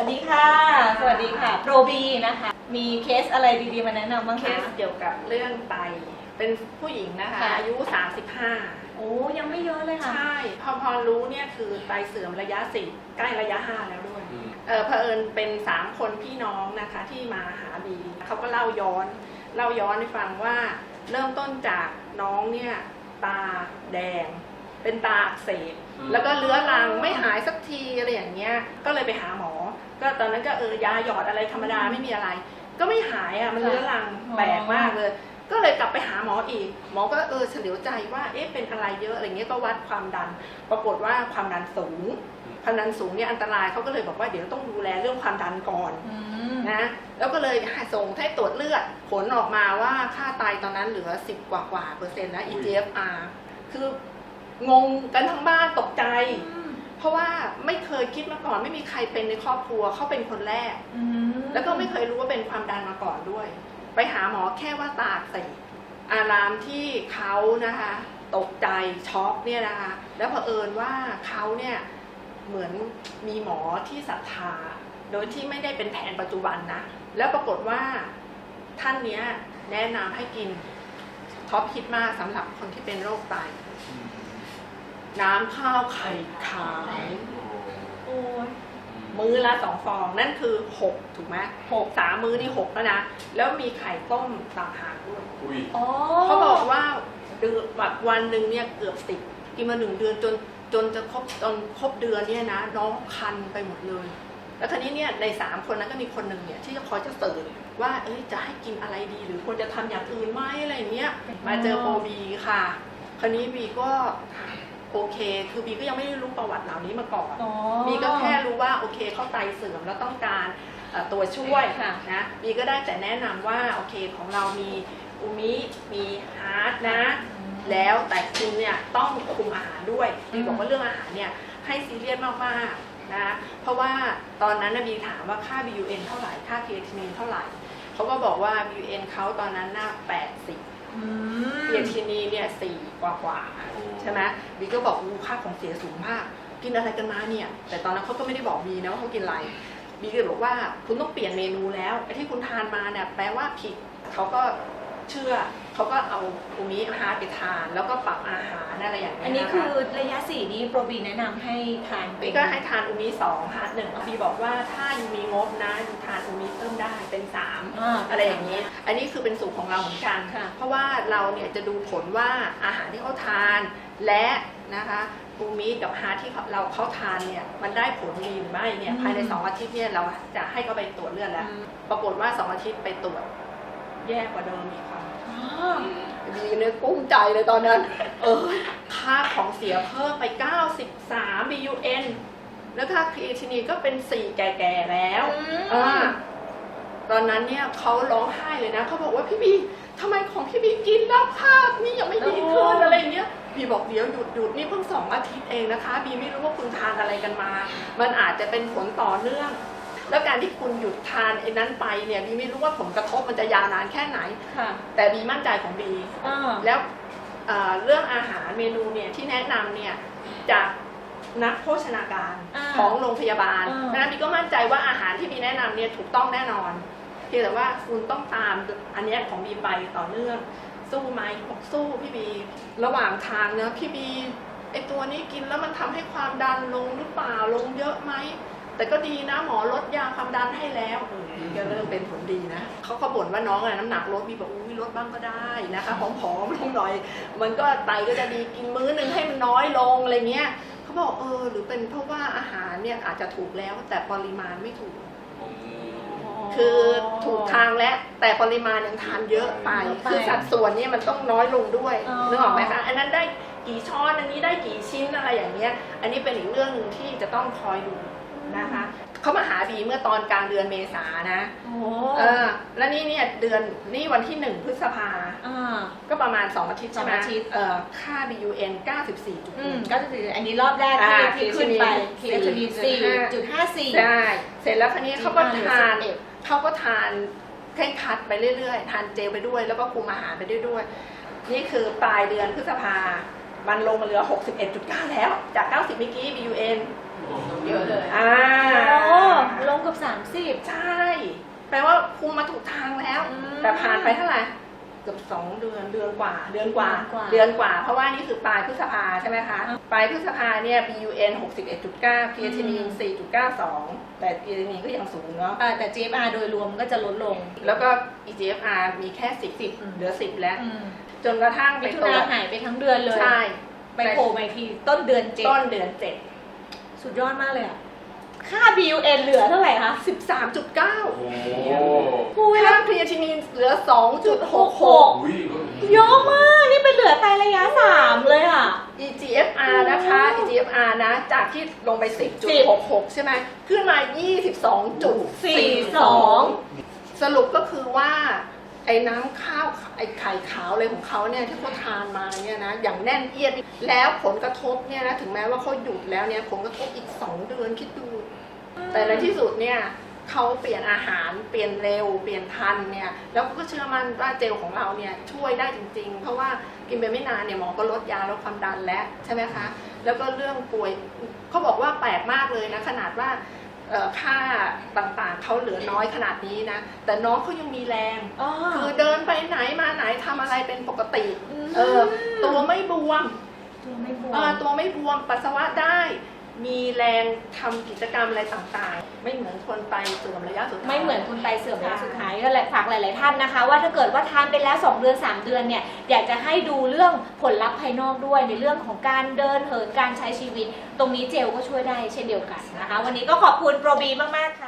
วัสดีค่ะ สวัสดีค่ะ โปรบีนะคะ มีเคสอะไรดีๆมาแนะนำบ้างเคคะสเกี่ยวกับเรื่องไต เป็นผู้หญิงนะคะค่ะอายุ 35 โอ้ยังไม่เยอะเลยค่ะ ใช่ พอพอรู้เนี่ยคือไตเสื่อมระยะสี่ใกล้ระยะ 5 แล้วด้วย เออเผอิญเป็น 3 คนพี่น้องนะคะที่มาหาบีเขาก็เล่าย้อนเล่าย้อนให้ฟังว่า เริ่มต้นจากน้องเนี่ยตาแดง เป็นตาอักเสบอืมแล้วก็เลื้อรังไม่หายสักทีอะไรอย่างเงี้ย ก็เลยไปหาหมอ ก็ตอนนั้นก็เออยาหยอดอะไรธรรมดาไม่มีอะไร ก็ไม่หายอะมันเลื้อรังอ๋อแปลกมากเลย ก็เลยกลับไปหาหมออีก หมอก็เออเฉลียวใจว่าเอ๊ะเป็นอะไรเยอะอะไรเงี้ยก็วัดความดัน ปรากฏว่าความดันสูงความดันสูงเนี่ยอันตรายเขาก็เลยบอกว่าเดี๋ยวต้องดูแลเรื่องความดันก่อนอืมนะแล้วก็เลยส่งให้ตรวจเลือดผลออกมาว่าค่าไตตอนนั้นเหลือ 10 กว่ากว่าเปอร์เซ็นต์แล้ว EGFR คืองงกันทั้งบ้านตกใจ เพราะว่าไม่เคยคิดมาก่อน ไม่มีใครเป็นในครอบครัวเขาเป็นคนแรก อืมแล้วก็ไม่เคยรู้ว่าเป็นความดันมาก่อนด้วย ไปหาหมอแค่ว่าตาอักเสบอารามที่เขานะคะ ตกใจช็อกเนี่ยนะคะ แล้วเผอิญว่าเขาเนี่ยเหมือนมีหมอที่ศรัทธา โดยที่ไม่ได้เป็นแผนปัจจุบันนะ แล้วปรากฏว่าท่านเนี้ยแนะนำให้กินท็อปฮิตมากสำหรับคนที่เป็นโรคไต น้ำข้าวไข่ขาว โอ้ยมื้อละสองฟองนั่นคือหกถูกไหมหกสามมื้อนี่หกแล้วนะ แล้วมีไข่ต้มต่างหากด้วย อุ้ย อ๋อเขาบอกว่าเดือนแบบวันหนึ่งเนี่ยเกือบสิบกินมาหนึ่งเดือนจนจนจะครบจนครบเดือนเนี่ยนะน้องคันไปหมดเลย แล้วทีนี้เนี่ยในสามคนนั้นก็มีคนหนึ่งเนี่ยที่จะคอยจะเสิร์ชว่าเอ้ยจะให้กินอะไรดีหรือควรจะทำอย่างอื่นไหมอะไรอย่างเงี้ยมาเจอโปรบีค่ะ คราวนี้บีก็ โอเค คือบีก็ยังไม่ได้รู้ประวัติเหล่านี้มาก่อนอ๋อ บีก็แค่รู้ว่าโอเคเขาไตเสื่อมแล้วต้องการเอ่อตัวช่วยค่ะ นะบีก็ได้แต่แนะนำว่าโอเคของเรามีอูมิมีฮาร์ดนะ แล้วแต่คุณเนี่ยต้องคุมอาหารด้วยบีบอกว่าเรื่องอาหารเนี่ยให้ซีเรียสมากๆนะเพราะว่าตอนนั้นนะบีถามว่าค่า BUN เท่าไหร่ค่า creatinine เท่าไหร่เขาก็บอกว่า BUN เขาตอนนั้นน่า80 อืม เปียร์ทีนีเนี่ยสี่กว่ากว่าๆใช่ไหมบีก็บอกอู้ค่าของเสียสูงมาก กินอะไรกันมาเนี่ย แต่ตอนนั้นเขาก็ไม่ได้บอกบีนะว่าเขากินอะไรบีก็เลยบอกว่าคุณต้องเปลี่ยนเมนูแล้วไอ้ที่คุณทานมาเนี่ยแปลว่าผิดเขาก็ เชื่อเขาก็เอาอูมิฮาร์ดไปทาน แล้วก็ปรับอาหารอะไรอย่างเงี้ยอันนี้ะะ คือระยะสี่นี้โปรบีแนะนำให้ทานเป็บีนก็ให้ทานอูมิสองฮาร์ดหนึ่งบีบอกว่าถ้ายูมีงบนะยูทานอูมิเพิ่มได้เป็นสามอ่าอะไรอย่างนี้ อันนี้คือเป็นสูตรของเราเหมือนกันค่ะ เพราะว่าเราเนี่ยจะดูผลว่าอาหารที่เขาทานและนะคะปูมิกับฮาร์ทที่เขาเราเขาทานเนี่ยมันได้ผลดีหรือไม่เนี่ยภายในสองอาทิตย์เนี่ยเราจะให้เขาไปตรวจเลือดแล้ว ปรากฏว่าสองอาทิตย์ไปตรวจ แย่กว่าเดิมอีกค่ะอ๋อดีเนี่ยกุ้มใจเลยตอนนั้น เออ ค่าของเสียเพิ่มไป 93 BUN แล้วค่าครีเอทินีนก็เป็น 4 แก่ๆแล้วอ่าตอนนั้นเนี่ยเขาร้องไห้เลยนะเขาบอกว่าพี่บีทำไมของพี่บีกินแล้วภาพนี่ยังไม่ดีขึ้นอะไรเงี้ยบีบอกเดี๋ยวหยุดหยุดนี่เพิ่งสองอาทิตย์เองนะคะ บีไม่รู้ว่าคุณทานอะไรกันมา มันอาจจะเป็นผลต่อเนื่อง แล้วการที่คุณหยุดทานไอ้นั้นไปเนี่ยบีไม่รู้ว่าผลกระทบมันจะยาวนานแค่ไหน ค่ะแต่บีมั่นใจของบีอ่าแล้วเอ่อเรื่องอาหารเมนูเนี่ยที่แนะนำเนี่ยจากนักโภชนาการอ่าของโรงพยาบาลอ่าดังนั้นบีก็มั่นใจว่าอาหารที่บีแนะนำเนี่ยถูกต้องแน่นอนเพียงแต่ว่าคุณต้องตามอันเนี้ยของบีไปต่อเนื่อง สู้ไหมบอกสู้พี่บี ระหว่างทางเนะพี่บีไอตัวนี้กินแล้วมันทำให้ความดันลงหรือเปล่าลงเยอะไหม แต่ก็ดีนะหมอลดยาความดันให้แล้วเออบีก็เริ่มเป็นผลดีนะเขาก็บ่นว่าน้องอะน้ำหนักลดบีบอกอุ้ยลดบ้างก็ได้นะคะผอมๆลงหน่อย มันก็ไตก็จะดีกินมื้อหนึ่งให้มันน้อยลงอะไรเงี้ยเขาบอกเออหรือเป็นเพราะว่าอาหารเนี่ยอาจจะถูกแล้วแต่ปริมาณไม่ถูก คือถูกทางและแต่ปริมาณยังทานเยอะไปเยอะไป คือสัดส่วนเนี่ยมันต้องน้อยลงด้วยอ๋อนึกออกไหมคะอันนั้นได้ กี่ช้อนอันนี้ได้กี่ชิ้นอะไรอย่างเงี้ย อันนี้เป็นอีกเรื่องหนึ่งที่จะต้องคอยดูนะคะเขามาหาบีเมื่อตอนกลางเดือนเมษานะโอ้เออ แล้วนี่เนี่ยเดือนนี่วันที่หนึ่งพฤษภาอ่าก็ประมาณ2อาทิตย์ใช่ไหมสองอาทิตย์เออค่า BUN 94.1อืมก็คืออันนี้รอบแรกอ่าที่ที่ขึ้นไปเคเคทีทีนีนีนสี่4.54จุดห้าสี่ใช่เสร็จแล้วคันนี้เขาก็เหลือทาน11เขาก็ทานเคร่งครัดไปเรื่อยๆ ทานเจลไปด้วย แล้วก็คุมอาหารไปด้วยด้วย นี่คือปลายเดือนพฤษภา มันลงมาเหลือ 61.9 แล้ว จาก 90เมื่อกี้ BUN เยอะเลยอ่าโอ้ลงเกับ 30 ใช่ แปลว่าครูมาถูกทางแล้ว อืม แต่ผ่านไปเท่าไหร่ เกือบสองเดือนเดือนกว่าเดือนกว่า เดือนกว่าเดือนกว่า เพราะว่านี่คือปลายพฤษภาใช่ไหมคะอ่าปลายพฤษภาเนี่ย BUN 61.9 creatinine 4.92 แต่ creatinine ก็ยังสูงเนาะเอ่อแต่ GFR โดยรวมก็จะลดลง แล้วก็ EGFR มีแค่ 10อืมเหลือ 10 แล้วอืมจนกระทั่งไปมิถุตรวนาจหายไปทั้งเดือนเลยใช่ไปโผล่มาอีกทีต้นเดือนเจ็ดต้นเดือนเจ็ดสุดยอดมากเลยอะ ค่า BUN เหลือเท่าไหร่คะ 13.9โอ้คุยค่าครีเอทินินเหลือ 2.66อุ้ยเยอะมาก นี่เป็นเหลือไตระยะสามเลยอะ EGFR นะคะ EGFR นะ จากที่ลงไป 10.66 ใช่ไหม ขึ้นมา 22.42 สรุปก็คือว่าไอ้น้ำข้าวไอ้ไข่ขาวอะไรของเขาเนี่ยที่เขาทานมาเนี่ยนะอย่างแน่นเอียดแล้วผลกระทบเนี่ยนะถึงแม้ว่าเขาหยุดแล้วเนี่ยผลกระทบอีก 2 เดือนคิดดู แต่ในที่สุดเนี่ยเขาเปลี่ยนอาหารเปลี่ยนเร็ว เปลี่ยนทันเนี่ยแล้วก็เชื่อมั่นว่าเจลของเราเนี่ยช่วยได้จริง ๆ เพราะว่ากินไปไม่นานเนี่ยหมอก็ลดยาลดความดันแล้วใช่ไหมคะแล้วก็เรื่องป่วยเขาบอกว่าแปลกมากเลยนะขนาดว่าเอ่อค่าต่างๆเขาเหลือน้อยขนาดนี้นะ แต่น้องเขายังมีแรงคือเดินไปไหนมาไหนทำอะไรเป็นปกติเออตัวไม่บวมตัวไม่บวเออมตัวไม่บวมปัสสาวะได้ มีแรงทำกิจกรรมอะไรต่างๆ ไม่เหมือนคนไตเสื่อมระยะสุดท้ายไม่เหมือนคุณไตเสื่อมระยะสุดท้ายก็เลยฝากหลาย ๆ ท่านนะคะ ว่าถ้าเกิดว่าทานไปแล้ว 2 เดือน 3 เดือนเนี่ยอยากจะให้ดูเรื่องผลลัพธ์ภายนอกด้วยในเรื่องของการเดินเหินการใช้ชีวิต ตรงนี้เจลก็ช่วยได้เช่นเดียวกันนะคะ วันนี้ก็ขอบคุณโปรบีมาก ๆ ค่ะ